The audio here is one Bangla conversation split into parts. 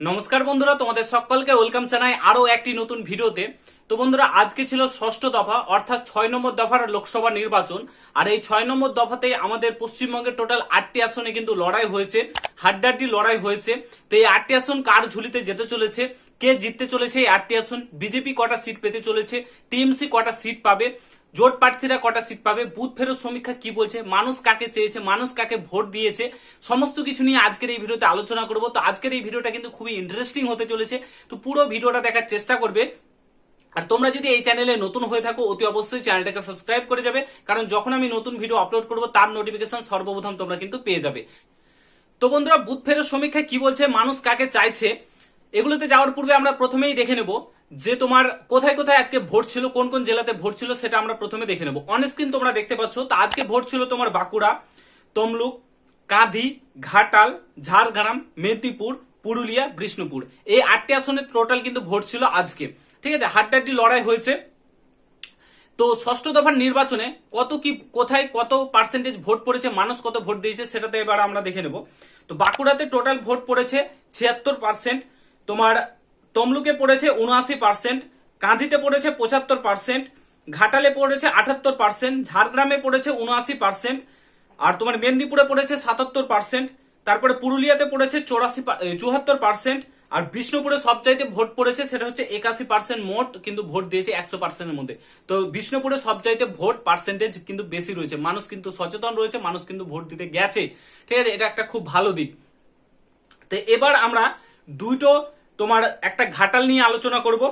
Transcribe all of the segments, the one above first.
নমস্কার বন্ধুরা, তোমাদের সকলকে ওয়েলকাম জানাই আরও একটি নতুন ভিডিওতে। তো বন্ধুরা, আজকে ছিল ষষ্ঠ দফা, অর্থাৎ ছয় নম্বর দফার লোকসভা নির্বাচন। আর এই ছয় নম্বর দফাতে আমাদের পশ্চিমবঙ্গের টোটাল আটটি আসনে কিন্তু লড়াই হয়েছে হাড্ডাড্ডি লড়াই হয়েছে। তো এই আটটি আসন কার ঝুলিতে যেতে চলেছে, কে জিততে চলেছে এই আটটি আসন? বিজেপি কটা সিট পেতে চলেছে, টিএমসি কটা সিট পাবে জোট প্রার্থীরা কটা সিট পাবে? বুথ ফেরত সমীক্ষা কি বলছে? মানুষ কাকে চেয়েছে? মানুষ কাকে ভোট দিয়েছে? সমস্ত কিছু নিয়ে আজকের এই ভিডিওতে আলোচনা করব। তো আজকের এই ভিডিওটা কিন্তু খুবই ইন্টারেস্টিং হতে চলেছে। তো পুরো ভিডিওটা দেখার চেষ্টা করবে। আর তোমরা যদি এই চ্যানেলে নতুন হয়ে থাকো, অতি অবশ্যই চ্যানেলটাকে সাবস্ক্রাইব করে যাবে। কারণ যখন আমি নতুন ভিডিও আপলোড করব, তার নোটিফিকেশন সর্বপ্রথম তোমরা কিন্তু পেয়ে যাবে। তো বন্ধুরা, বুথ ফেরত সমীক্ষায় কি বলছে? মানুষ কাকে চাইছে? এগুলোতে যাওয়ার পূর্বে আমরা প্রথমেই দেখে নেব। যে তোমার কোথায় কোথায় আজকে ভোট ছিল, কোন কোন জেলাতে ভোট ছিল সেটা আমরা প্রথমে দেখে নেব। অনস্ক্রিন তোমরা দেখতে পাচ্ছ, তো আজকে ভোট ছিল তোমার বাঁকুড়া, তমলুক, কাঁধি, ঘাটাল, ঝাড়গ্রাম, মেদিনীপুর, পুরুলিয়া, বিষ্ণুপুর। এই আটটি আসনের টোটাল কিন্তু ভোট ছিল আজকে। ঠিক আছে হাড্ডাড্ডি লড়াই হয়েছে। তো ষষ্ঠ দফার নির্বাচনে কত কি, কোথায় কত পার্সেন্টেজ ভোট পড়েছে, মানুষ কত ভোট দিয়েছে, সেটাতে এবার আমরা দেখে নেব। তো বাঁকুড়াতে টোটাল ভোট পড়েছে ছিয়াত্তর পার্সেন্ট তোমার তমলুকে পড়েছে উনআশি পার্সেন্ট কাঁধিতে পড়েছে পঁচাত্তর পার্সেন্ট, ঘাটালে পড়েছে আটাত্তর পার্সেন্ট, ঝাড়গ্রামে পড়েছে উনআশি পার্সেন্ট, আর তোমার মেদিনীপুরে পড়েছে সাতাত্তর পার্সেন্ট, তারপরে পুরুলিয়াতে পড়েছে চৌরাশি চুয়াত্তর পার্সেন্ট, আর বিষ্ণুপুরে সবচাইতে ভোট পড়েছে সেটা হচ্ছে একাশি পার্সেন্ট মোট, কিন্তু ভোট দিয়েছে একশো পার্সেন্টের মধ্যে। তো বিষ্ণুপুরে সবচাইতে ভোট পার্সেন্টেজ কিন্তু বেশি রয়েছে। মানুষ কিন্তু সচেতন রয়েছে, মানুষ কিন্তু ভোট দিতে গেছে। ঠিক আছে, এটা একটা খুব ভালো দিক। তো এবার আমরা দুটো তোমার একটা ঘাটাল নিয়ে আলোচনা করব।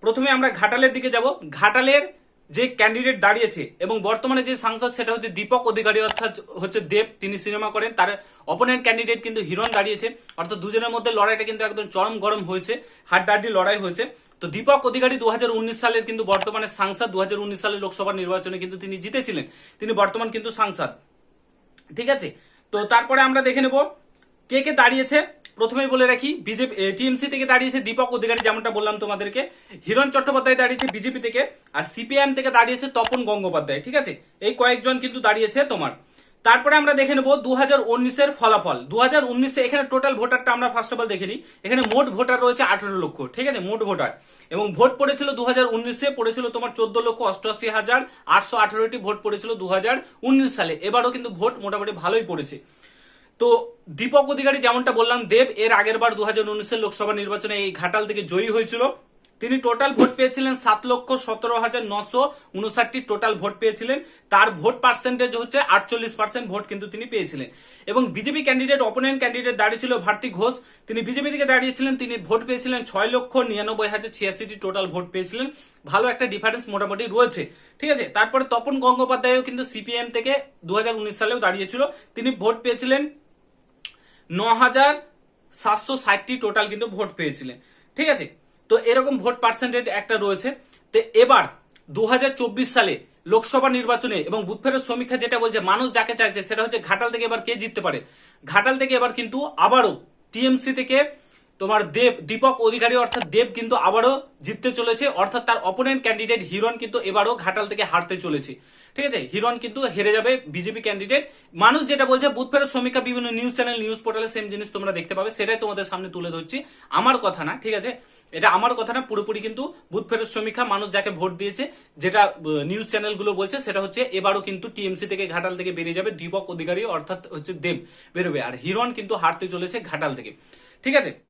প্রথমে আমরা ঘাটালের দিকে যাব। ঘাটালের যে ক্যান্ডিডেট দাঁড়িয়েছে এবং বর্তমানে যে সাংসদ, সেটা হচ্ছে দীপক অধিকারী, অর্থাৎ হচ্ছে দেব, তিনি সিনেমা করেন। তার অপোনেন্ট ক্যান্ডিডেট কিন্তু হিরণ দাঁড়িয়েছে। অর্থাৎ দুজনের মধ্যে লড়াইটা কিন্তু একদম চরম গরম হয়েছে, হাড্ডাহাড্ডি লড়াই হয়েছে। তো দীপক অধিকারী দু হাজার উনিশ সালের কিন্তু বর্তমানে সাংসদ দু হাজার উনিশ সালের লোকসভা নির্বাচনে কিন্তু তিনি জিতেছিলেন। তিনি বর্তমান কিন্তু সাংসদ। ঠিক আছে? তো তারপরে আমরা দেখে নেব কে কে দাঁড়িয়েছে? প্রথমেই বলে রাখি, বিজেপি টিএমসি থেকে দাঁড়িয়েছে দীপক অধিকারী, যেমনটা বললাম তোমাদেরকে। হিরণ চট্টোপাধ্যায় দাঁড়িয়েছে বিজেপি থেকে, আর সিপিআইএম থেকে দাঁড়িয়েছে তপন গঙ্গোপাধ্যায়, ঠিক আছে? এই কয়েকজন কিন্তু দাঁড়িয়েছে তোমার। তারপরে আমরা দেখে নেব দু হাজার উনিশের ফলাফল। দু হাজার উনিশে এখানে টোটাল ভোটারটা আমরা ফার্স্ট অফ অল দেখে এখানে মোট ভোটার রয়েছে আঠারো লক্ষ, ঠিক আছে? মোট ভোটার। এবং ভোট পড়েছিল দু হাজার উনিশে, পড়েছিল তোমার চোদ্দ লক্ষ অষ্টআশি হাজার, আটশো আঠারোটি ভোট পড়েছিল দু হাজার উনিশ সালে। এবারও কিন্তু ভোট মোটামুটি ভালোই পড়েছে। তো দীপক অধিকারী যেমনটা বললাম, দেব এর আগের বার দু হাজার উনিশের লোকসভা নির্বাচনে এই ঘাটাল থেকে জয়ী হয়েছিল। তিনি টোটাল ভোট পেয়েছিলেন সাত লক্ষ সতেরো হাজার নশো উনষাটটি টোটাল ভোট পেয়েছিলেন। তার ভোট পার্সেন্টেজ হচ্ছে আটচল্লিশ পার্সেন্ট ভোট কিন্তু তিনি পেয়েছিলেন। এবং বিজেপি ক্যান্ডিডেট অপোনেন্ট ক্যান্ডিডেট দাঁড়িয়েছিল ভারতী ঘোষ। তিনি বিজেপি থেকে দাঁড়িয়েছিলেন, তিনি ভোট পেয়েছিলেন ছয় লক্ষ নিরানব্বই হাজার ছিয়াশিটি টোটাল ভোট পেয়েছিলেন। ভালো একটা ডিফারেন্স মোটামুটি রয়েছে। ঠিক আছে? তারপরে তপন গঙ্গোপাধ্যায়ও কিন্তু সিপিএম থেকে দু হাজার উনিশ সালেও দাঁড়িয়েছিল। তিনি ভোট পেয়েছিলেন ন হাজার সাতশো ষাটটি টোটাল কিন্তু ভোট পেয়েছিলেন। ঠিক আছে? তো এরকম ভোট পার্সেন্টেজ একটা রয়েছে। তো এবার দু হাজার চব্বিশ সালে লোকসভা নির্বাচনে এবং বুথ সমীক্ষা যেটা বলছে, মানুষ যাকে চাইছে, সেটা হচ্ছে ঘাটাল থেকে এবার কে জিততে পারে? ঘাটাল থেকে এবার কিন্তু আবারও টিএমসি থেকে তোমার দেব, দীপক অধিকারী অর্থাৎ দেব কিন্তু আবারও জিততে চলেছে, অর্থাৎ তার অপোনেন্ট ক্যান্ডিডেট হিরণ কিন্তু এবারও ঘাটাল থেকে হারতে চলেছে। ঠিক আছে? হিরণ কিন্তু হেরে যাবে বিজেপি ক্যান্ডিডেট মানুষ যেটা বলছে, বুথ ফেরত সমীক্ষা বিভিন্ন নিউজ চ্যানেল নিউজ পোর্টালে সেম জিনিস তোমরা দেখতে পাবে, সেটাই তোমাদের সামনে তুলে ধরছি। আমার কথা না, ঠিক আছে? এটা আমার কথা না, পুরোপুরি কিন্তু বুথ ফেরত সমীক্ষা মানুষ যাকে ভোট দিয়েছে, যেটা নিউজ চ্যানেলগুলো বলছে, সেটা হচ্ছে এবারও কিন্তু টিএমসি থেকে ঘাটাল থেকে বেরিয়ে যাবে, দীপক অধিকারী অর্থাৎ হচ্ছে দেব বেরোবে। আর হিরণ কিন্তু হারতে চলেছে ঘাটাল থেকে। ঠিক আছে?